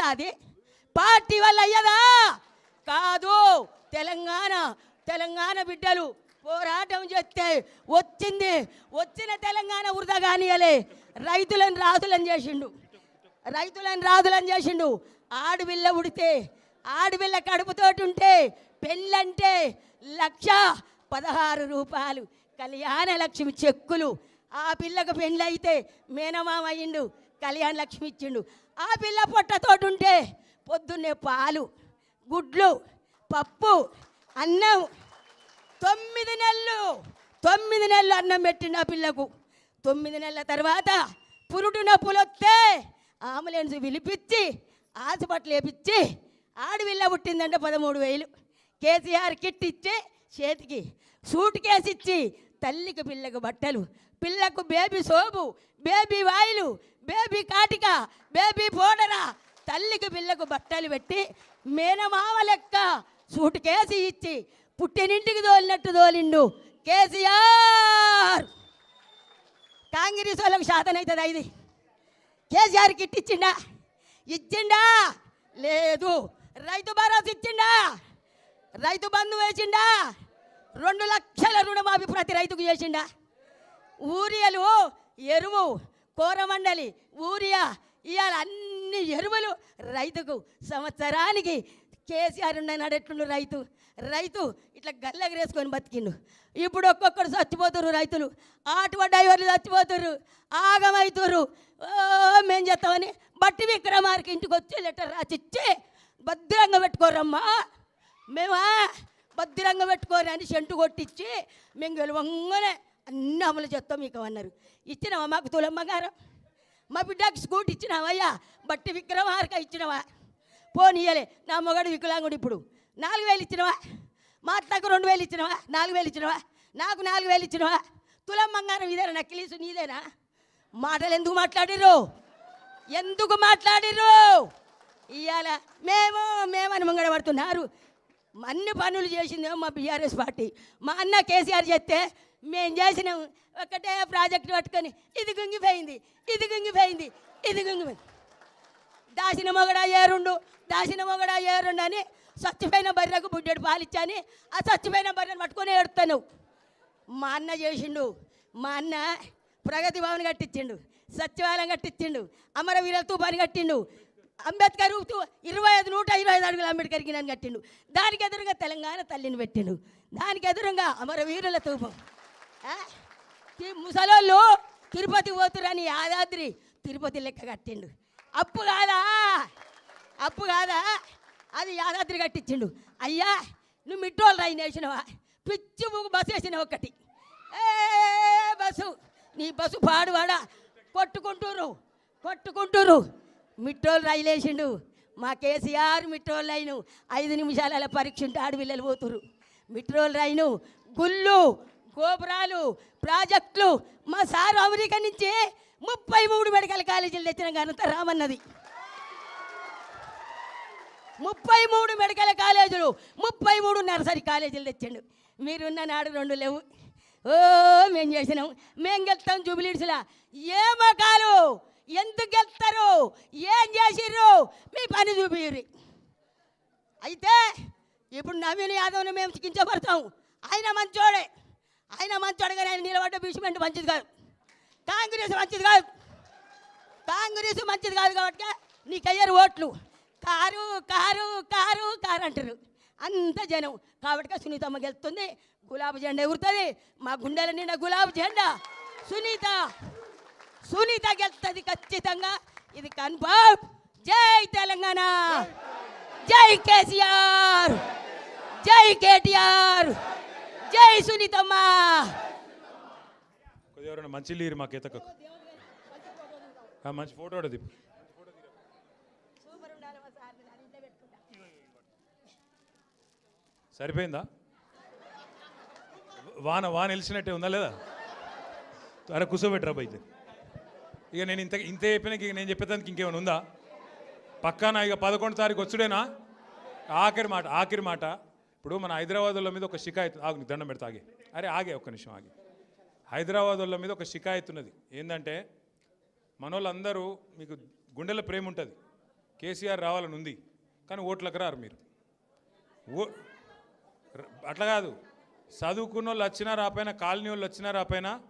అయ్యదా అది పార్టీ వల్ల అయ్యదా? కాదు. తెలంగాణ తెలంగాణ బిడ్డలు పోరాటం చేస్తే వచ్చింది. వచ్చిన తెలంగాణ వృధా కానియలే రైతులను రాజులను చేసిండు. రైతులను రాజులను చేసిండు. ఆడపిల్ల ఉడితే ఆడపిల్ల కడుపుతోటి ఉంటే పెళ్ళంటే లక్ష పదహారు రూపాయలు కళ్యాణ లక్ష్మి చెక్కులు. ఆ పిల్లకు పెళ్ళైతే మేనమామ అయ్యిండు కళ్యాణ లక్ష్మి ఇచ్చిండు. ఆ పిల్ల పొట్టతోటి ఉంటే పొద్దున్నే పాలు గుడ్లు పప్పు అన్నం. తొమ్మిది నెలలు తొమ్మిది నెలలు అన్నం పెట్టిన పిల్లకు. తొమ్మిది నెలల తర్వాత పురుడు నొప్పులు వస్తే ఆంబులెన్స్ పిలిపించి హాస్పిటల్ వేపించి ఆడవిల్ల పుట్టిందంటే పదమూడు వేలు. కేసీఆర్ కిట్ ఇచ్చి చేతికి సూట్ కేసు ఇచ్చి తల్లికి పిల్లకు బట్టలు పిల్లకు బేబీ సోపు బేబీ వాయిలు బేబీ కాటిక బేబీ పోడరా తల్లికి పిల్లకు బట్టలు పెట్టి మేనమామ లెక్క సూట్ కేసు ఇచ్చి పుట్టినింటికి తోలినట్టు తోలిండు కేసీఆర్. కాంగ్రెస్ వాళ్ళకి శాతం అవుతుంది ఇది? కేసీఆర్ కిట్ ఇచ్చిండా ఇచ్చిండా? లేదు. రైతు భరోసా ఇచ్చిండా? రైతు బంధు వేసిండా? రెండు లక్షల రుణమాఫీ ప్రతి రైతుకు చేసిండా? ఊరియలు ఎరువు కోరమండలి ఊరియా ఇవాళ అన్ని ఎరువులు రైతుకు సంవత్సరానికి కేసీఆర్ నడెట్టుండు రైతు? రైతు ఇట్లా గల్లగరేసుకొని బతికిండు. ఇప్పుడు ఒక్కొక్కరు చచ్చిపోతున్నారు రైతులు. ఆటో డ్రైవర్లు చచ్చిపోతున్నారు ఆగమవుతున్నారు ఓ మేం చేస్తామని బట్టి విక్రమార్కి ఇంటికి వచ్చి లెటర్ రాసిచ్చి భద్రంగా పెట్టుకోరమ్మా మేమా? భద్రంగా పెట్టుకోరు అని సెంటు కొట్టించి మేము గెలవంగానే అన్ని అమలు చేస్తాం మీకు అన్నారు. ఇచ్చినావా మాకు తులమ్మ గారు? మా బిడ్డకి స్కూటీ ఇచ్చినావయ్యా బట్టి విక్రమార్క ఇచ్చినవా? పోనీయలే నా మొగడు వికలాంగుడు ఇప్పుడు. నాలుగు వేలు ఇచ్చినవా? మా అత్తకు రెండు వేలు ఇచ్చినవా? నాలుగు వేలు ఇచ్చినవా? నాకు నాలుగు వేలు ఇచ్చినవా? తులం బంగారం ఇదేనా? నక్కిలీసు నీదేనా? మాటలు ఎందుకు మాట్లాడిర్రు? ఎందుకు మాట్లాడిర్రు? ఇవాళ మేము మేమని ముంగడ పడుతున్నారు అన్ని పనులు చేసిందేమో మా బీఆర్ఎస్ పార్టీ. మా అన్న కేసీఆర్ చెప్తే మేము చేసినాం. ఒకటే ప్రాజెక్ట్ పట్టుకొని ఇది గుంగిపోయింది ఇది గుంగిపోయింది ఇది గుంగిపోయింది. దాసిన మొగడా ఏరుండు దాసిన మొగడా ఏరుండు అని స్వచ్ఛమైన బర్రెకు బుడ్డెడు పాలిచ్చాని ఆ స్వచ్ఛమైన బర్రెను పట్టుకొని ఏడుతాను మా అన్న చేసిండు మా అన్న ప్రగతి భవన్ కట్టించిండు సచివాలయం కట్టించిండు అమరవీర తూపాని కట్టిండు అంబేద్కర్ ఇరవై ఐదు నూట ఇరవై ఐదు అడుగులు అంబేద్కర్కి నన్ను కట్టిండు. దానికి ఎదురుగా తెలంగాణ తల్లిని పెట్టిండు. దానికి ఎదురుగా అమరవీరుల తూపం. ముసలోళ్ళు తిరుపతి పోతురని యాదాద్రి తిరుపతి లెక్క కట్టిండు. అప్పు కాదా? అప్పు కాదా? అది యాదాద్రి కట్టించిండు. అయ్యా నువ్వు మిట్టోళ్ళు రైన్ వేసినవా పిచ్చి ముగ్గు బస్సు వేసినావు ఒకటి ఏ బస్సు నీ బస్సు పాడువాడా? కొట్టుకుంటూరు కొట్టుకుంటూరు. మిట్టోళ్ళు రైలు వేసిండు. మా కేసీఆర్ మిట్రోల్ లైను ఐదు నిమిషాల పరీక్ష ఉంటే ఆడపిల్లలు పోతురు. మిట్రోల్ రైను గుళ్ళు గోపురాలు ప్రాజెక్టులు మా సారు అమెరికా నుంచి ముప్పై మూడు మెడికల్ కాలేజీలు తెచ్చిన ఘనత రామన్నది. ముప్పై మూడు మెడికల్ కాలేజీలు ముప్పై మూడు నర్సరీ కాలేజీలు తెచ్చిండు. మీరున్న నాడు రెండు లేవు. ఓ మేం చేసినాం. మేము గెలుస్తాం జూబిలీడ్స్లా ఏ మకాలు ఎందుకు గెలుస్తారు? ఏం చేసిర్రు? మీ పని చూపిర్రి అయితే ఇప్పుడు నవీన్ యాదవ్ని మేము చికించబడతాం ఆయన మంచోడే. ఆయన మంచోడు కానీ ఆయన నిలబడ్డ బీచ్మెంట్ మంచిది కాదు. కాంగ్రెస్ మంచిది కాదు. కాంగ్రెస్ మంచిది కాదు కాబట్టి నీకయ్యారు ఓట్లు. కారు కారు కారు కారు అంటారు. అంత జనం. కాబట్టి సునీతమ్మ గెలుస్తుంది. గులాబీ జెండా ఎగురుతుంది. మా గుండెల నిండా గులాబీ జెండా. సునీత సునీత గెలుస్తుంది ఖచ్చితంగా. ఇది కన్ఫర్మ్. జై తెలంగాణ. జై కేసీఆర్. జై కేటీఆర్. జై సునీతమ్మ! కొద్దిగా ఎవరైనా మంచి లేరు మాకు గీతకు మంచి ఫోటో కూడా సరిపోయిందా? వాన వాన వెలిసినట్టే ఉందా లేదా? అరే కూర్చోబెట్టరా బయట. ఇక నేను ఇంత ఇంత చెప్పినాక ఇక నేను చెప్పేదానికి ఇంకేమైనా ఉందా? పక్కానా ఇక పదకొండు తారీఖు వచ్చుడేనా? ఆఖరి మాట ఆఖరి మాట. ఇప్పుడు మన హైదరాబాద్ వాళ్ళ మీద ఒక షికాయత్ ఆగు దండం పెడతా ఆగి. అరే ఆగే ఒక్క నిమిషం ఆగి. హైదరాబాద్ వాళ్ళ మీద ఒక షికాయత్ ఉన్నది. ఏంటంటే మనోళ్ళందరూ మీకు గుండెల ప్రేమ ఉంటుంది. కేసీఆర్ రావాలని ఉంది కానీ ఓట్లకు రారు మీరు. ఓ అట్లా కాదు. చదువుకున్న వాళ్ళు వచ్చినా రాపోయినా కాలనీ వాళ్ళు వచ్చినా రాపోయినా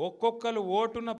ఒక్కొక్కరు ఓటున్న